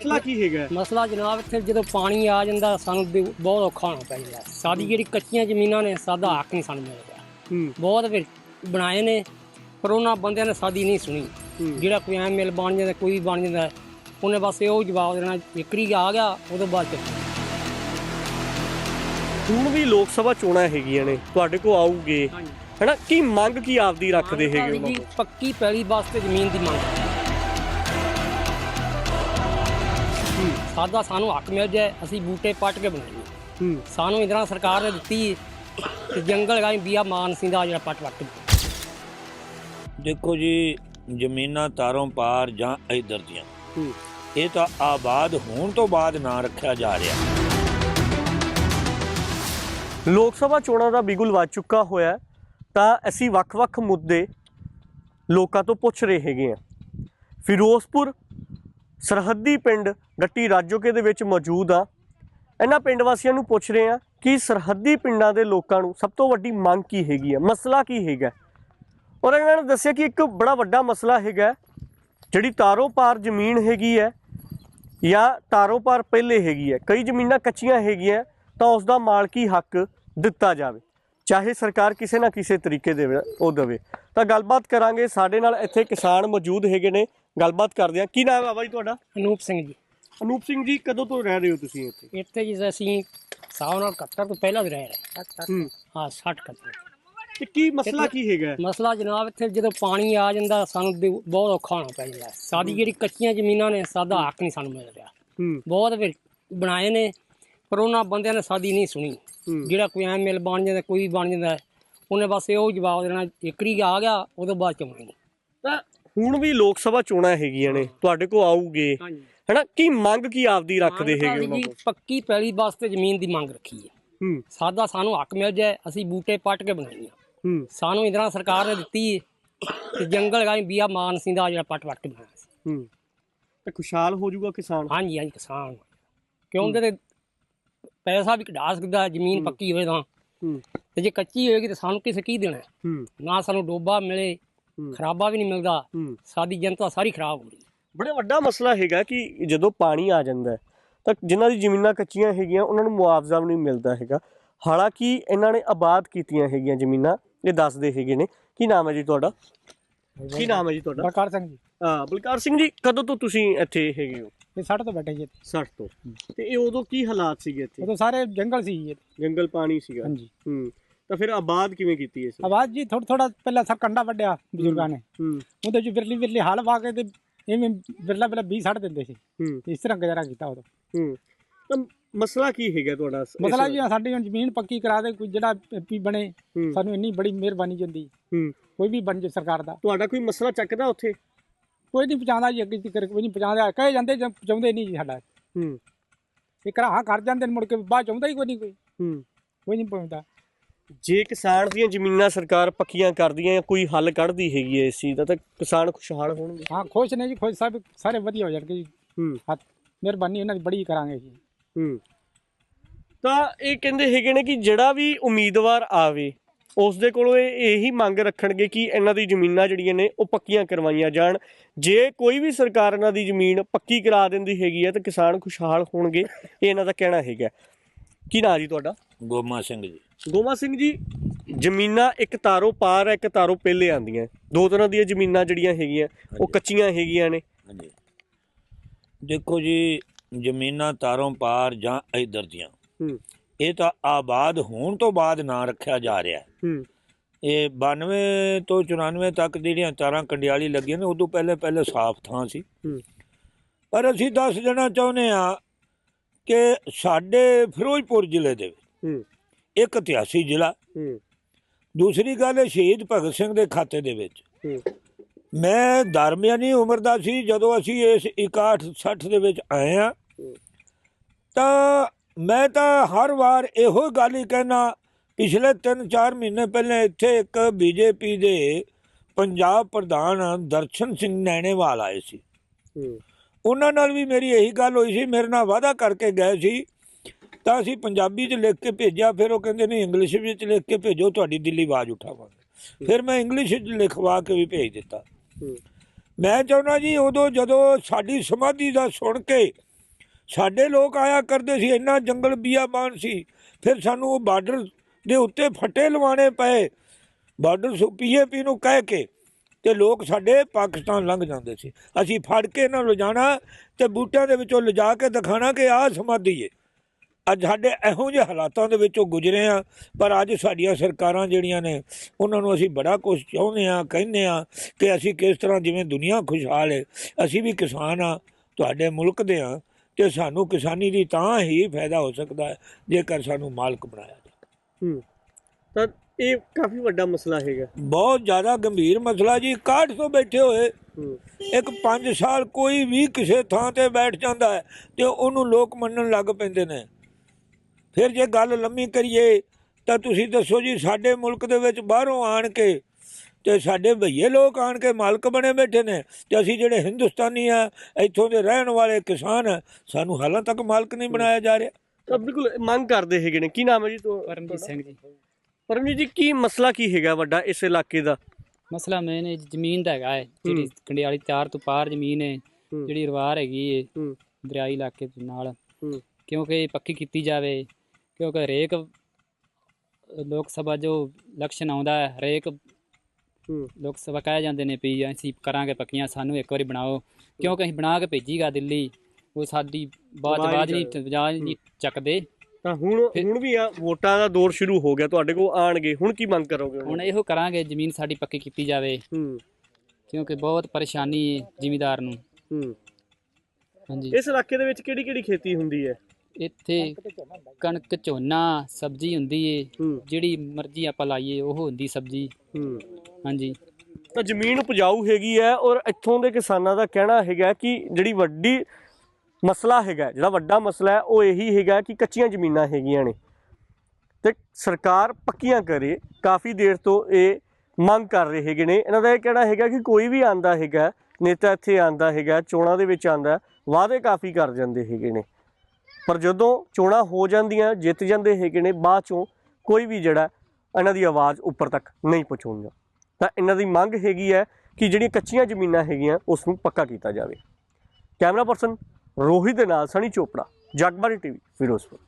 ਮਸਲਾ ਕੀ ਹੈਗਾ? ਮਸਲਾ ਜਨਾਬ ਇੱਥੇ ਜਦੋਂ ਪਾਣੀ ਆ ਜਾਂਦਾ ਸਾਨੂੰ ਵੀ ਬਹੁਤ ਔਖਾ ਹੋਣਾ ਪੈ ਜਾਂਦਾ ਸਾਡੀ ਜਿਹੜੀ ਕੱਚੀਆਂ ਜ਼ਮੀਨਾਂ ਨੇ ਸਾਦਾ ਹੱਕ ਨਹੀਂ ਸਾਨੂੰ ਮਿਲ ਰਿਹਾ ਹੂੰ। ਬਹੁਤ ਫਿਰ ਬਣਾਏ ਨੇ ਪਰ ਉਹਨਾਂ ਬੰਦਿਆਂ ਨੇ ਸਾਡੀ ਨਹੀਂ ਸੁਣੀ। ਜਿਹੜਾ ਕੋਈ ਐ ਮਿਲ ਬਣ ਜਾਂਦਾ ਕੋਈ ਬਣ ਜਾਂਦਾ ਉਹਨੇ ਬਸ ਇਹੋ ਜਵਾਬ ਦੇਣਾ ਇੱਕਰੀ ਆ ਗਿਆ ਉਹਦੇ ਬਾਅਦ ਚ। ਹੁਣ ਵੀ ਲੋਕ ਸਭਾ ਚੋਣਾਂ ਹੈਗੀਆਂ ਨੇ ਤੁਹਾਡੇ ਕੋ ਆਉਗੇ ਹੈਨਾ? ਕੀ ਮੰਗ ਕੀ ਆਪਦੀ ਰੱਖਦੇ ਹੈਗੇ? ਪੱਕੀ ਪੈਲੀ ਵਾਸਤੇ ਜ਼ਮੀਨ ਦੀ ਮੰਗ। ਸਾਦਾ ਸਾਨੂੰ ਹੱਕ ਮਿਲ ਜਾਏ ਅਸੀਂ ਬੂਟੇ ਪੱਟ ਕੇ ਬਣਾਈਏ। ਹੂੰ। ਸਾਨੂੰ ਇੰਦਰਾ ਸਰਕਾਰ ਨੇ ਦਿੱਤੀ ਤੇ ਜੰਗਲ ਗਾਈ ਬੀਆ ਮਾਨ ਸਿੰਘ ਦਾ ਜਿਹੜਾ ਪੱਟ ਪੱਟ ਦੇਖੋ ਜੀ ਜ਼ਮੀਨਾਂ ਤਾਰੋਂ ਪਾਰ ਜਾਂ ਇਧਰ ਦੀਆਂ। ਇਹ ਤਾਂ ਆਬਾਦ ਹੋਣ ਤੋਂ ਬਾਅਦ ਨਾਂ ਰੱਖਿਆ ਜਾ ਰਿਹਾ। ਲੋਕ ਸਭਾ ਚੋਣਾਂ ਦਾ ਬਿਗੁਲ ਵੱਜ ਚੁੱਕਾ ਹੋਇਆ ਤਾਂ ਅਸੀਂ ਵੱਖ-ਵੱਖ ਮੁੱਦੇ ਲੋਕਾਂ ਤੋਂ ਪੁੱਛ ਰਹੇ ਹੈਗੇ ਆ ਫਿਰੋਜ਼ਪੁਰ ਸਰਹੱਦੀ ਪਿੰਡ ਗੱਟੀ ਰਾਜੋਕੇ ਦੇ ਵਿੱਚ ਮੌਜੂਦ ਆ। ਇਹਨਾਂ ਪਿੰਡ ਵਾਸੀਆਂ ਨੂੰ ਪੁੱਛ ਰਹੇ ਆ ਕਿ ਸਰਹੱਦੀ ਪਿੰਡਾਂ ਦੇ ਲੋਕਾਂ ਨੂੰ ਸਭ ਤੋਂ ਵੱਡੀ ਮੰਗ ਕੀ ਹੈਗੀ ਹੈ ਮਸਲਾ ਕੀ ਹੈਗਾ? ਔਰ ਇਹਨਾਂ ਨੇ ਦੱਸਿਆ ਕਿ ਇੱਕ ਬੜਾ ਵੱਡਾ ਮਸਲਾ ਹੈਗਾ, ਜਿਹੜੀ ਤਾਰੋ ਪਾਰ ਜ਼ਮੀਨ ਹੈਗੀ ਹੈ ਜਾਂ ਤਾਰੋ ਪਾਰ ਪਹਿਲੇ ਹੈਗੀ ਹੈ ਕਈ ਜ਼ਮੀਨਾਂ ਕੱਚੀਆਂ ਹੈਗੀਆਂ, ਤਾਂ ਉਸ ਦਾ ਮਾਲਕੀ ਹੱਕ ਦਿੱਤਾ ਜਾਵੇ। ਚਾਹੇ ਸਰਕਾਰ ਕਿਸੇ ਨਾ ਕਿਸੇ ਤਰੀਕੇ ਦੇ ਉਹ ਦੇਵੇ। ਤਾਂ ਗੱਲਬਾਤ ਕਰਾਂਗੇ। ਸਾਡੇ ਨਾਲ ਇੱਥੇ ਕਿਸਾਨ ਮੌਜੂਦ ਹੈਗੇ ਨੇ। ਗੱਲਬਾਤ ਕਰਦੇ ਹਾਂ। ਕੀ ਨਾਮ ਹੈ ਬਾਬਾ ਜੀ ਤੁਹਾਡਾ? ਅਨੂਪ ਸਿੰਘ ਜੀ। ਅਨੂਪ ਸਿੰਘ ਜੀ ਕਦੋਂ ਤੋਂ ਰਹਿ ਰਹੇ ਹੋ ਤੁਸੀਂ ਇੱਥੇ? ਇੱਥੇ ਜੀ ਅਸੀਂ ਸਾਲ ਨਾਲ 71 ਤੋਂ ਪਹਿਲਾਂ ਦੇ ਰਹਿ ਰਹੇ ਹੂੰ। ਹਾਂ। 60 ਕੱਤੇ ਤੇ ਕੀ ਮਸਲਾ ਕੀ ਹੈਗਾ? ਮਸਲਾ ਜਨਾਬ ਇੱਥੇ ਜਦੋਂ ਪਾਣੀ ਆ ਜਾਂਦਾ ਸਾਨੂੰ ਬਹੁਤ ਔਖਾ ਹੋਣਾ ਪੈ ਜਾਂਦਾ। ਸਾਡੀ ਜਿਹੜੀ ਕੱਚੀਆਂ ਜ਼ਮੀਨਾਂ ਨੇ ਸਾਦਾ ਹੱਕ ਨਹੀਂ ਸਾਨੂੰ ਮਿਲ ਰਿਹਾ। ਬਹੁਤ ਫਿਰ ਬਣਾਏ ਨੇ ਪਰ ਉਹਨਾਂ ਬੰਦਿਆਂ ਨੇ ਸਾਡੀ ਨਹੀਂ ਸੁਣੀ। ਜਿਹੜਾ ਕੋਈ ਐ ਮਿਲ ਬਣ ਜਾਂਦਾ ਕੋਈ ਵੀ ਬਣ ਜਾਂਦਾ ਉਹਨੇ ਬਸ ਇਹੋ ਜਵਾਬ ਦੇਣਾ ਇੱਕਰੀ ਆ ਗਿਆ ਉਹਦੇ ਬਾਅਦ ਚ ਨਹੀਂ ਤਾਂ ਹੁਣ ਵੀ ਲੋਕ ਸਭਾ ਚੋਣਾਂ ਹੈਗੀਆਂ ਨੇ ਤੁਹਾਡੇ ਕੋ ਆਉਗੇ ਹੈਨਾ ਕੀ ਮੰਗ ਕੀ ਆਪਦੀ ਰੱਖਦੇ ਹੈਗੇ ਉਹਨਾਂ ਕੋਲ? ਪੱਕੀ ਪੈਲੀ ਵਾਸਤੇ ਜ਼ਮੀਨ ਦੀ ਮੰਗ ਰੱਖੀ ਹੈ। ਹੂੰ। ਸਾਦਾ ਸਾਨੂੰ ਹੱਕ ਮਿਲ ਜਾਏ ਅਸੀਂ ਬੂਟੇ ਪੱਟ ਕੇ ਬਣਾਈਏ ਹੂੰ। ਸਾਨੂੰ ਇੰਦਰਾ ਸਰਕਾਰ ਨੇ ਦਿੱਤੀ ਤੇ ਜੰਗਲ ਗਾਈ ਬੀਆ ਮਾਨ ਸਿੰਘ ਦਾ ਜਿਹੜਾ ਪੱਟ ਪੱਟ ਕੇ ਬਣਾਇਆ ਸੀ। ਹੂੰ। ਤੇ ਖੁਸ਼ਹਾਲ ਹੋ ਜਾਊਗਾ ਕਿਸਾਨ? ਹਾਂਜੀ ਹਾਂਜੀ ਕਿਸਾਨ। ਕਿਉਂ ਉਹਦੇ ਤੇ ਪੈਸਾ ਵੀ ਕਢਾ ਸਕਦਾ ਜ਼ਮੀਨ ਪੱਕੀ ਹੋਵੇ ਤਾਂ। ਹੂੰ। ਤੇ ਜੇ ਕੱਚੀ ਹੋਏਗੀ ਤਾਂ ਸਾਨੂੰ ਕਿਸੇ ਕੀ ਦੇਣਾ? ਹੈ? ਨਾ ਸਾਨੂੰ ਡੋਬਾ ਮਿਲੇ। ਖਰਾਬਾ ਵੀ ਨਹੀਂ ਮਿਲਦਾ। ਸਾਡੀ ਜਨਤਾ ਸਾਰੀ ਖਰਾਬ ਹੋ ਰਹੀ ਹੈ। ਬੜਾ ਵੱਡਾ ਮਸਲਾ ਹੈਗਾ ਕਿ ਜਦੋਂ ਪਾਣੀ ਆ ਜਾਂਦਾ ਤਾਂ ਜਿਨ੍ਹਾਂ ਦੀ ਜ਼ਮੀਨਾਂ ਕੱਚੀਆਂ ਹੈਗੀਆਂ ਉਹਨਾਂ ਨੂੰ ਮੁਆਵਜ਼ਾ ਵੀ ਨਹੀਂ ਮਿਲਦਾ ਹੈਗਾ। ਹਾਲਾਂਕਿ ਇਹਨਾਂ ਨੇ ਆਬਾਦ ਕੀਤੀਆਂ ਹੈਗੀਆਂ ਜ਼ਮੀਨਾਂ ਇਹ ਦੱਸਦੇ ਹੈਗੇ ਨੇ। ਕੀ ਨਾਮ ਹੈ ਜੀ ਤੁਹਾਡਾ? ਕੀ ਨਾਮ ਹੈ ਜੀ ਤੁਹਾਡਾ? ਬਲਕਾਰ ਸਿੰਘ ਜੀ। ਹਾਂ ਬਲਕਾਰ ਸਿੰਘ ਜੀ ਕਦੋਂ ਤੋਂ ਤੁਸੀਂ ਇੱਥੇ ਹੈਗੇ ਹੋ? ਇਹ ਸਾਡੇ ਤੋਂ ਬੈਠੇ ਜੀ 60 ਤੋਂ। ਤੇ ਇਹ ਉਦੋਂ ਕੀ ਹਾਲਾਤ ਸੀਗੇ ਇੱਥੇ? ਉਦੋਂ ਸਾਰੇ ਜੰਗਲ ਸੀ ਜੀ ਜੰਗਲ ਪਾਣੀ ਸੀਗਾ। ਹਾਂਜੀ। ਹੂੰ। ਤਾਂ ਫਿਰ ਆਬਾਦ ਕਿਵੇਂ ਕੀਤੀ ਇਸ? ਆਵਾਜ਼ ਜੀ ਥੋੜਾ ਥੋੜਾ ਪਹਿਲਾਂ ਸਭ ਕੰਡਾ ਵੱਡਿਆ ਬਜ਼ੁਰਗਾਂ ਨੇ। ਹੂੰ। ਉਹਦੇ ਚ ਵਿਰਲੀ ਵਿਰਲੀ ਹਲ ਵਾ ਕੇ ਤੇ ਐਵੇਂ ਵਿਰਲਾ ਵਿਰਲਾ ਬੀ ਛੱਡ ਦਿੰਦੇ ਸੀ। ਹੂੰ। ਤੇ ਇਸ ਤਰ੍ਹਾਂ ਗੁਜ਼ਾਰਾ ਕੀਤਾ ਉਦੋਂ। ਹੂੰ। ਤਾਂ ਮਸਲਾ ਕੀ ਹੈਗਾ ਤੁਹਾਡਾ ਇਸ- ਮਸਲਾ ਜੀ ਸਾਡੀ ਹੁਣ ਜ਼ਮੀਨ ਪੱਕੀ ਕਰਾ ਦੇ ਕੋਈ ਜਿਹੜਾ ਪੀ ਬਣੇ ਹੂੰ। ਸਾਨੂੰ ਇੰਨੀ ਬੜੀ ਮਿਹਰਬਾਨੀ ਜਾਂਦੀ। ਹੂੰ। ਕੋਈ ਵੀ ਬਣ ਜੇ ਸਰਕਾਰ ਦਾ। ਤੁਹਾਡਾ ਕੋਈ ਮਸਲਾ ਚੱਕਦਾ ਉੱਥੇ? ਕੋਈ ਨਹੀਂ ਪਹੁੰਚਾਉਂਦਾ ਜੀ ਅੱਗੇ ਤੱਕ ਕੋਈ ਨਹੀਂ ਪਹੁੰਚਾਉਂਦਾ। ਕਹੇ ਜਾਂਦੇ ਜਾਂ ਪਹੁੰਚਾਉਂਦੇ ਨਹੀਂ ਜੀ ਸਾਡਾ। ਹੂੰ। ਇਹ ਘਰਾਂ ਕਰ ਜਾਂਦੇ ਨੇ ਮੁੜ ਕੇ ਬਾਅਦ ਚਾਹੁੰਦਾ ਹੀ ਕੋਈ ਨਹੀਂ ਕੋਈ। ਹੂੰ। ਕੋਈ ਨਹੀਂ ਪਹੁੰਚਦਾ। ਜੇ ਕਿਸਾਨ ਦੀਆਂ ਜ਼ਮੀਨਾਂ ਸਰਕਾਰ ਪੱਕੀਆਂ ਕਰਦੀਆਂ ਜਾਂ ਕੋਈ ਹੱਲ ਕੱਢਦੀ ਹੈਗੀ ਹੈ ਇਸ ਚੀਜ਼ ਦਾ ਤਾਂ ਕਿਸਾਨ ਖੁਸ਼ਹਾਲ ਹੋਣਗੇ। ਹਾਂ ਖੁਸ਼ ਨੇ ਜੀ ਖੁਸ਼ ਸਭ ਸਾਰੇ ਵਧੀਆ ਹੋ ਜਾਣਗੇ ਜੀ। ਹੂੰ। ਹੱਥ ਮਿਹਰਬਾਨੀ ਉਹਨਾਂ ਦੀ ਬੜੀ ਕਰਾਂਗੇ ਜੀ। ਹੂੰ। ਤਾਂ ਇਹ ਕਹਿੰਦੇ ਹੈਗੇ ਨੇ ਕਿ ਜਿਹੜਾ ਵੀ ਉਮੀਦਵਾਰ ਆਵੇ ਉਸ ਦੇ ਕੋਲੋਂ ਇਹ ਇਹੀ ਮੰਗ ਰੱਖਣਗੇ ਕਿ ਇਹਨਾਂ ਦੀ ਜ਼ਮੀਨਾਂ ਜਿਹੜੀਆਂ ਨੇ ਉਹ ਪੱਕੀਆਂ ਕਰਵਾਈਆਂ ਜਾਣ। ਜੇ ਕੋਈ ਵੀ ਸਰਕਾਰ ਇਹਨਾਂ ਦੀ ਜ਼ਮੀਨ ਪੱਕੀ ਕਰਾ ਦਿੰਦੀ ਹੈਗੀ ਹੈ ਤਾਂ ਕਿਸਾਨ ਖੁਸ਼ਹਾਲ ਹੋਣਗੇ ਇਹ ਇਹਨਾਂ ਦਾ ਕਹਿਣਾ ਹੈਗਾ। ਕੀ ਨਾਂ ਜੀ ਤੁਹਾਡਾ? ਗੋਮਾ ਸਿੰਘ ਜੀ। ਗੋਮਾ ਸਿੰਘ ਜੀ ਜ਼ਮੀਨਾਂ ਇੱਕ ਤਾਰੋਂ ਪਾਰ ਹੈ ਇੱਕ ਤਾਰੋਂ ਪਹਿਲੇ ਆਂਦੀਆਂ ਦੋ ਤਰ੍ਹਾਂ ਦੀਆਂ ਜ਼ਮੀਨਾਂ ਜਿਹੜੀਆਂ ਹੈਗੀਆਂ ਉਹ ਕੱਚੀਆਂ ਹੈਗੀਆਂ ਨੇ। ਹਾਂਜੀ। ਦੇਖੋ ਜੀ ਜ਼ਮੀਨਾਂ ਤਾਰੋਂ ਪਾਰ ਜਾਂ ਇਧਰ ਦੀਆਂ। ਹੂੰ। ਇਹ ਤਾਂ ਆਬਾਦ ਹੋਣ ਤੋਂ ਬਾਅਦ ਨਾਂ ਰੱਖਿਆ ਜਾ ਰਿਹਾ ਹੂੰ। ਇਹ 92 ਤੋਂ 94 ਤੱਕ ਜਿਹੜੀਆਂ ਤਾਰਾਂ ਕੰਡਿਆਲੀ ਲੱਗੀਆਂ ਨੇ ਉਦੋਂ ਪਹਿਲੇ ਪਹਿਲੇ ਸਾਫ਼ ਥਾਂ ਸੀ। ਹੂੰ। ਪਰ ਅਸੀਂ ਦੱਸ ਦੇਣਾ ਚਾਹੁੰਦੇ ਆ ਕਿ ਸਾਡੇ ਫਿਰੋਜ਼ਪੁਰ ਜ਼ਿਲ੍ਹੇ ਦੇ ਵਿੱਚ ਇੱਕ ਇਤਿਹਾਸੀ ਜ਼ਿਲ੍ਹਾ। ਦੂਸਰੀ ਗੱਲ ਹੈ ਸ਼ਹੀਦ ਭਗਤ ਸਿੰਘ ਦੇ ਖਾਤੇ ਦੇ ਵਿੱਚ। ਮੈਂ ਦਰਮਿਆਨੀ ਉਮਰ ਦਾ ਸੀ ਜਦੋਂ ਅਸੀਂ ਇਸ 61 60 ਦੇ ਵਿੱਚ ਆਏ ਆ ਤਾਂ ਮੈਂ ਤਾਂ ਹਰ ਵਾਰ ਇਹੋ ਗੱਲ ਹੀ ਕਹਿਣਾ ਪਿਛਲੇ 3-4 ਮਹੀਨੇ ਪਹਿਲਾਂ ਇੱਥੇ ਇੱਕ ਬੀਜੇਪੀ ਦੇ ਪੰਜਾਬ ਪ੍ਰਧਾਨ ਦਰਸ਼ਨ ਸਿੰਘ ਨੈਣੇਵਾਲ ਆਏ ਸੀ। ਉਹਨਾਂ ਨਾਲ ਵੀ ਮੇਰੀ ਇਹੀ ਗੱਲ ਹੋਈ ਸੀ ਮੇਰੇ ਨਾਲ ਵਾਅਦਾ ਕਰਕੇ ਗਏ ਸੀ। ਤਾਂ ਅਸੀਂ ਪੰਜਾਬੀ 'ਚ ਲਿਖ ਕੇ ਭੇਜਿਆ ਫਿਰ ਉਹ ਕਹਿੰਦੇ ਨਹੀਂ ਇੰਗਲਿਸ਼ ਵਿੱਚ ਲਿਖ ਕੇ ਭੇਜੋ ਤੁਹਾਡੀ ਦਿੱਲੀ ਆਵਾਜ਼ ਉਠਾਵਾਂਗੇ। ਫਿਰ ਮੈਂ ਇੰਗਲਿਸ਼ 'ਚ ਲਿਖਵਾ ਕੇ ਵੀ ਭੇਜ ਦਿੱਤਾ। ਮੈਂ ਚਾਹੁੰਦਾ ਜੀ ਉਦੋਂ ਜਦੋਂ ਸਾਡੀ ਸਮਾਧੀ ਦਾ ਸੁਣ ਕੇ ਸਾਡੇ ਲੋਕ ਆਇਆ ਕਰਦੇ ਸੀ ਇੰਨਾ ਜੰਗਲ ਬੀਆਬਾਨ ਸੀ ਫਿਰ ਸਾਨੂੰ ਉਹ ਬਾਰਡਰ ਦੇ ਉੱਤੇ ਫੱਟੇ ਲਵਾਣੇ ਪਏ। ਬਾਰਡਰ ਪੀਏਪੀ ਨੂੰ ਕਹਿ ਕੇ ਤੇ ਲੋਕ ਸਾਡੇ ਪਾਕਿਸਤਾਨ ਲੰਘ ਜਾਂਦੇ ਸੀ। ਅਸੀਂ ਫੜ ਕੇ ਇਹਨਾਂ ਨੂੰ ਲਿਜਾਣਾ ਤੇ ਬੂਟਿਆਂ ਦੇ ਵਿੱਚੋਂ ਲਿਜਾ ਕੇ ਦਿਖਾਣਾ ਕਿ ਆਹ ਸਮਾਧੀ ਏ। ਅੱਜ ਸਾਡੇ ਇਹੋ ਜਿਹੇ ਹਾਲਾਤਾਂ ਦੇ ਵਿੱਚੋਂ ਗੁਜ਼ਰੇ ਆ, ਪਰ ਅੱਜ ਸਾਡੀਆਂ ਸਰਕਾਰਾਂ ਜਿਹੜੀਆਂ ਨੇ, ਉਹਨਾਂ ਨੂੰ ਅਸੀਂ ਬੜਾ ਕੁਝ ਚਾਹੁੰਦੇ ਆ, ਕਹਿੰਦੇ ਆ ਕਿ ਅਸੀਂ ਕਿਸ ਤਰ੍ਹਾਂ ਜਿਵੇਂ ਦੁਨੀਆ ਖੁਸ਼ਹਾਲ ਹੈ ਅਸੀਂ ਵੀ ਕਿਸਾਨ ਆ, ਤੁਹਾਡੇ ਮੁਲਕ ਦੇ ਆ, ਤੇ ਸਾਨੂੰ ਕਿਸਾਨੀ ਦੀ ਤਾਂ ਹੀ ਫਾਇਦਾ ਹੋ ਸਕਦਾ ਹੈ ਜੇਕਰ ਸਾਨੂੰ ਮਾਲਕ ਬਣਾਇਆ ਜਾਵੇ। ਹੂੰ। ਤਾਂ ਇਹ ਕਾਫੀ ਵੱਡਾ ਮਸਲਾ ਹੈਗਾ। ਬਹੁਤ ਜ਼ਿਆਦਾ ਗੰਭੀਰ ਮਸਲਾ ਜੀ 61 ਬੈਠੇ ਹੋਏ? ਇੱਕ 5 ਸਾਲ ਕੋਈ ਵੀ ਕਿਸੇ ਥਾਂ ਤੇ ਬੈਠ ਜਾਂਦਾ ਹੈ ਤੇ ਉਹਨੂੰ ਲੋਕ ਮੰਨਣ ਲੱਗ ਪੈਂਦੇ ਨੇ। ਫਿਰ ਜੇ ਗੱਲ ਲੰਮੀ ਕਰੀਏ ਤਾਂ ਤੁਸੀਂ ਦੱਸੋ ਜੀ ਸਾਡੇ ਮੁਲਕ ਦੇ ਵਿੱਚ ਬਾਹਰੋਂ ਆਣ ਕੇ ਤੇ ਸਾਡੇ ਭਈਏ ਲੋਕ ਆਣ ਕੇ ਮਾਲਕ ਬਣੇ ਬੈਠੇ ਨੇ ਤੇ ਅਸੀਂ ਜਿਹੜੇ ਹਿੰਦੁਸਤਾਨੀ ਆ ਇੱਥੋਂ ਦੇ ਰਹਿਣ ਵਾਲੇ ਕਿਸਾਨ ਆ ਸਾਨੂੰ ਹਾਲਾਂ ਤੱਕ ਮਾਲਕ ਨਹੀਂ ਬਣਾਇਆ ਜਾ ਰਿਹਾ। ਤਾਂ ਬਿਲਕੁਲ ਮੰਗ ਕਰਦੇ ਹੈਗੇ ਨੇ। ਕੀ ਨਾਮ ਹੈ ਜੀ ਤੁਹਾ- ਪਰਮਜੀਤ ਸਿੰਘ ਜੀ। ਪਰਮਜੀਤ ਜੀ ਕੀ ਮਸਲਾ ਕੀ ਹੈਗਾ ਵੱਡਾ ਇਸ ਇਲਾਕੇ ਦਾ? ਮਸਲਾ ਮੈਨ ਇਹ ਜ਼ਮੀਨ ਦਾ ਹੈਗਾ ਹੈ। ਜਿਹੜੀ ਕੰਡਿਆਲੀ ਤਾਰ ਤੋਂ ਪਾਰ ਜ਼ਮੀਨ ਹੈ। ਜਿਹੜੀ ਰਵਾਰ ਹੈਗੀ ਹੈ ਹੂੰ। ਦਰਿਆਈ ਇਲਾਕੇ ਦੇ ਨਾਲ। ਕਿਉਂਕਿ ਇਹ ਪੱਕੀ ਕੀਤੀ ਜਾਵੇ ਕਿਉਂਕਿ ਹਰੇਕ ਲੋਕ ਸਭਾ ਜੋ ਇਲੈਕਸ਼ਨ ਆਉਂਦਾ ਹੈ ਹਰੇਕ ਲੋਕ ਸਭਾ ਕਹਿ ਜਾਂਦੇ ਨੇ ਵੀ ਅਸੀਂ ਕਰਾਂਗੇ ਪੱਕੀਆਂ ਸਾਨੂੰ ਇੱਕ ਵਾਰੀ ਬਣਾਓ। ਕਿਉਂਕਿ ਅਸੀਂ ਬਣਾ ਕੇ ਭੇਜੀਗਾ ਦਿੱਲੀ ਉਹ ਸਾਡੀ ਬਾਤ ਨਹੀਂ ਬਾਜ ਨਹੀਂ ਚੱਕਦੇ। ਤਾਂ ਹੁਣ ਹੁਣ ਵੀ ਆ ਵੋਟਾਂ ਦਾ ਦੌਰ ਸ਼ੁਰੂ ਹੋ ਗਿਆ ਤੁਹਾਡੇ ਕੋਲ ਆਣਗੇ ਹੁਣ ਕੀ ਮੰਗ ਕਰੋਗੇ ਹੁਣ ਇਹੋ ਕਰਾਂਗੇ ਜ਼ਮੀਨ ਸਾਡੀ ਪੱਕੀ ਕੀਤੀ ਜਾਵੇ। ਹੂੰ। ਕਿਉਂਕਿ ਬਹੁਤ ਪਰੇਸ਼ਾਨੀ ਹੈ ਜ਼ਿਮੀਦਾਰ ਨੂੰ। ਹੂੰ। ਹਾਂਜੀ। ਇਸ ਇਲਾਕੇ ਦੇ ਵਿੱਚ ਕਿਹੜੀ ਕਿਹੜੀ ਖੇਤੀ ਹੁੰਦੀ ਹੈ ਇੱਥੇ ਕਣਕ ਝੋਨਾ ਸਬਜ਼ੀ ਹੁੰਦੀ ਏ। ਹੂੰ। ਜਿਹੜੀ ਮਰਜ਼ੀ ਆਪਾਂ ਲਾਈਏ ਉਹ ਹੁੰਦੀ ਸਬਜ਼ੀ। ਹੂੰ। ਹਾਂਜੀ। ਤਾਂ ਜ਼ਮੀਨ ਉਪਜਾਊ ਹੈਗੀ ਹੈ ਔਰ ਇੱਥੋਂ ਦੇ ਕਿਸਾਨਾਂ ਦਾ ਕਹਿਣਾ ਹੈਗਾ ਕਿ ਜਿਹੜੀ ਵੱਡੀ ਮਸਲਾ ਹੈਗਾ ਜਿਹੜਾ ਵੱਡਾ ਮਸਲਾ ਹੈ, ਉਹ ਇਹੀ ਹੈਗਾ ਕਿ ਕੱਚੀਆਂ ਜ਼ਮੀਨਾਂ ਹੈਗੀਆਂ ਨੇ। ਤੇ ਸਰਕਾਰ ਪੱਕੀਆਂ ਕਰੇ, ਕਾਫੀ ਦੇਰ ਤੋਂ ਇਹ ਮੰਗ ਕਰ ਰਹੇ ਹੈਗੇ ਨੇ। ਇਹਨਾਂ ਦਾ ਇਹ ਕਹਿਣਾ ਹੈਗਾ ਕਿ ਕੋਈ ਵੀ ਆਂਦਾ ਹੈਗਾ ਨੇਤਾ ਇੱਥੇ ਆਂਦਾ ਹੈਗਾ ਚੋਣਾਂ ਦੇ ਵਿੱਚ ਆਂਦਾ ਵਾਅਦੇ ਕਾਫੀ ਕਰ ਜਾਂਦੇ ਹੈਗੇ ਨੇ। ਪਰ ਜਦੋਂ ਚੋਣਾਂ ਹੋ ਜਾਂਦੀਆਂ, ਜਿੱਤ ਜਾਂਦੇ ਹੈਗੇ ਨੇ, ਬਾਅਦ ਚੋਂ ਕੋਈ ਵੀ ਜਿਹੜਾ ਇਹਨਾਂ ਦੀ ਆਵਾਜ਼ ਉੱਪਰ ਤੱਕ ਨਹੀਂ ਪਹੁੰਚਾਉਂਦਾ। ਤਾਂ ਇਹਨਾਂ ਦੀ ਮੰਗ ਹੈਗੀ ਹੈ ਕਿ ਜਿਹੜੀਆਂ ਕੱਚੀਆਂ ਜ਼ਮੀਨਾਂ ਹੈਗੀਆਂ ਉਸ ਨੂੰ ਪੱਕਾ ਕੀਤਾ ਜਾਵੇ। ਕੈਮਰਾ ਪਰਸਨ ਰੋਹਿਤ ਦੇ ਨਾਲ ਸਣੀ ਚੋਪੜਾ ਜਗਬਾਣੀ ਟੀਵੀ ਫਿਰੋਜ਼ਪੁਰ।